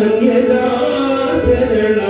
சரணா சரணா